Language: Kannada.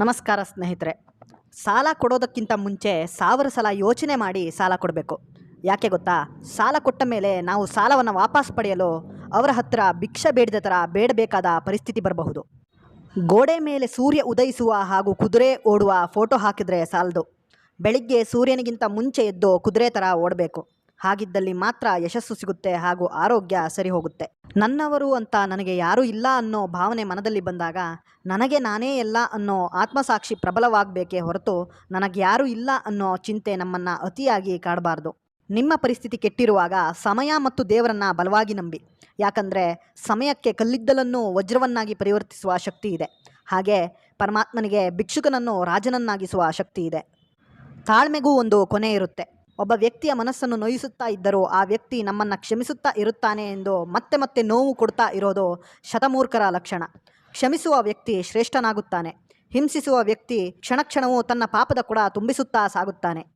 ನಮಸ್ಕಾರ ಸ್ನೇಹಿತರೆ. ಸಾಲ ಕೊಡೋದಕ್ಕಿಂತ ಮುಂಚೆ ಸಾವಿರ ಸಲ ಯೋಚನೆ ಮಾಡಿ ಸಾಲ ಕೊಡಬೇಕು. ಯಾಕೆ ಗೊತ್ತಾ? ಸಾಲ ಕೊಟ್ಟ ಮೇಲೆ ನಾವು ಸಾಲವನ್ನು ವಾಪಸ್ ಪಡೆಯಲು ಅವರ ಹತ್ರ ಭಿಕ್ಷೆ ಬೇಡಿದ ಥರ ಬೇಡಬೇಕಾದ ಪರಿಸ್ಥಿತಿ ಬರಬಹುದು. ಗೋಡೆ ಮೇಲೆ ಸೂರ್ಯ ಉದಯಿಸುವ ಹಾಗೂ ಕುದುರೆ ಓಡುವ ಫೋಟೋ ಹಾಕಿದರೆ ಸಾಲದು. ಬೆಳಿಗ್ಗೆ ಸೂರ್ಯನಿಗಿಂತ ಮುಂಚೆ ಎದ್ದು ಕುದುರೆ ಥರ ಓಡಬೇಕು. ಹಾಗಿದ್ದಲ್ಲಿ ಮಾತ್ರ ಯಶಸ್ಸು ಸಿಗುತ್ತೆ ಹಾಗೂ ಆರೋಗ್ಯ ಸರಿ ಹೋಗುತ್ತೆ. ನನ್ನವರು ಅಂತ ನನಗೆ ಯಾರೂ ಇಲ್ಲ ಅನ್ನೋ ಭಾವನೆ ಮನದಲ್ಲಿ ಬಂದಾಗ, ನನಗೆ ನಾನೇ ಎಲ್ಲ ಅನ್ನೋ ಆತ್ಮಸಾಕ್ಷಿ ಪ್ರಬಲವಾಗಬೇಕೇ ಹೊರತು ನನಗೆ ಯಾರೂ ಇಲ್ಲ ಅನ್ನೋ ಚಿಂತೆ ನಮ್ಮನ್ನು ಅತಿಯಾಗಿ ಕಾಡಬಾರ್ದು. ನಿಮ್ಮ ಪರಿಸ್ಥಿತಿ ಕೆಟ್ಟಿರುವಾಗ ಸಮಯ ಮತ್ತು ದೇವರನ್ನ ಬಲವಾಗಿ ನಂಬಿ. ಯಾಕಂದರೆ ಸಮಯಕ್ಕೆ ಕಲ್ಲಿದ್ದಲನ್ನು ವಜ್ರವನ್ನಾಗಿ ಪರಿವರ್ತಿಸುವ ಶಕ್ತಿ ಇದೆ. ಹಾಗೆ ಪರಮಾತ್ಮನಿಗೆ ಭಿಕ್ಷುಕನನ್ನು ರಾಜನನ್ನಾಗಿಸುವ ಶಕ್ತಿ ಇದೆ. ತಾಳ್ಮೆಗೂ ಒಂದು ಕೊನೆ ಇರುತ್ತೆ. ಒಬ್ಬ ವ್ಯಕ್ತಿಯ ಮನಸ್ಸನ್ನು ನೋಯಿಸುತ್ತಾ ಇದ್ದರೂ ಆ ವ್ಯಕ್ತಿ ನಮ್ಮನ್ನು ಕ್ಷಮಿಸುತ್ತಾ ಇರುತ್ತಾನೆ ಎಂದು ಮತ್ತೆ ಮತ್ತೆ ನೋವು ಕೊಡ್ತಾ ಇರೋದು ಶತಮೂರ್ಖರ ಲಕ್ಷಣ. ಕ್ಷಮಿಸುವ ವ್ಯಕ್ತಿ ಶ್ರೇಷ್ಠನಾಗುತ್ತಾನೆ. ಹಿಂಸಿಸುವ ವ್ಯಕ್ತಿ ಕ್ಷಣಕ್ಷಣವೂ ತನ್ನ ಪಾಪದ ಕೂಡ ತುಂಬಿಸುತ್ತಾ ಸಾಗುತ್ತಾನೆ.